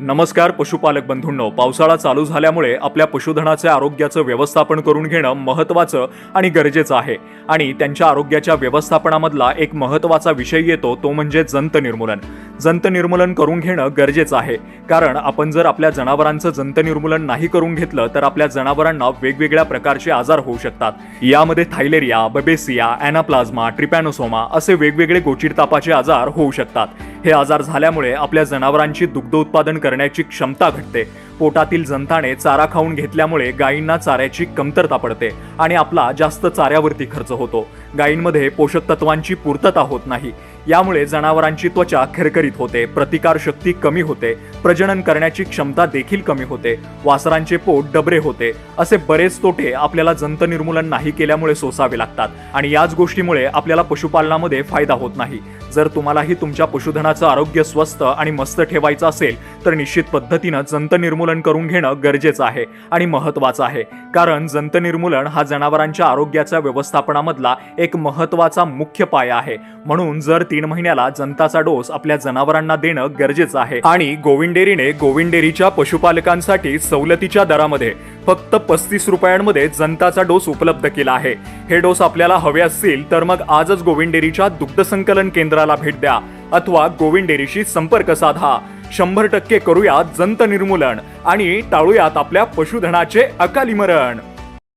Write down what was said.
नमस्कार पशुपालक बंधूंनो पावसाळा चालू झाल्यामुळे आपल्या पशुधनाचे आरोग्याचं व्यवस्थापन करून घेणं महत्त्वाचं आणि गरजेचं आहे. आणि त्यांच्या आरोग्याच्या व्यवस्थापनामधला एक महत्त्वाचा विषय येतो तो म्हणजे जंत निर्मूलन जंत निर्मूलन करून घेणं गरजेचं आहे. कारण आपण जर आपल्या जनावरांचं जंत निर्मूलन नाही करून घेतलं तर आपल्या जनावरांना वेगवेगळ्या प्रकारचे आजार होऊ शकतात. यामध्ये थायलेरिया बबेसिया अॅनाप्लाझ्मा ट्रिपॅनोसोमा असे वेगवेगळे गोचिरतापाचे आजार होऊ शकतात. हे आजार झाल्यामुळे आपल्या जनावरांची दुग्ध उत्पादन करण्याची क्षमता घटते. पोटातील जंताने चारा खाऊन घेतल्यामुळे गायींना चाऱ्याची कमतरता पडते आणि आपला जास्त चाऱ्यावरती खर्च होतो. गायींमध्ये पोषक तत्वांची पूर्तता होत नाही. यामुळे जनावरांची त्वचा खरखरीत होते प्रतिकार शक्ती कमी होते प्रजनन करण्याची क्षमता देखील कमी होते वासरांचे पोट डबरे होते असे बरेच तोटे आपल्याला जंत निर्मूलन नाही केल्यामुळे सोसावे लागतात आणि याच गोष्टीमुळे आपल्याला पशुपालनामध्ये फायदा होत नाही. जर तुम्हालाही तुमच्या पशुधनाचं आरोग्य स्वस्त आणि मस्त ठेवायचं असेल तर निश्चित पद्धतीनं जंत निर्मूलन करून घेणं गरजेचं आहे आणि महत्त्वाचं आहे. कारण जंत निर्मूलन हा जनावरांच्या आरोग्याच्या व्यवस्थापनामधला एक महत्त्वाचा मुख्य पाया आहे. म्हणून जर तीन महिन्याला जंताचा डोस आपल्या जनावरांना देणं गरजेचं आहे आणि गोविंडेरीने गोविंडेरीच्या पशुपालकांसाठी सवलतीच्या दरामध्ये फक्त पस्तीस रुपयांमध्ये जंताचा डोस उपलब्ध केला आहे. हे डोस आपल्याला हवे असतील तर मग आजच गोविंडेरीच्या दुग्ध संकलन केंद्राला भेट द्या. अथवा गोविंडेरीशी संपर्क साधा. शंभर टक्के करूयात जंत निर्मूलन आणि टाळूयात आपल्या पशुधनाचे अकाली मरण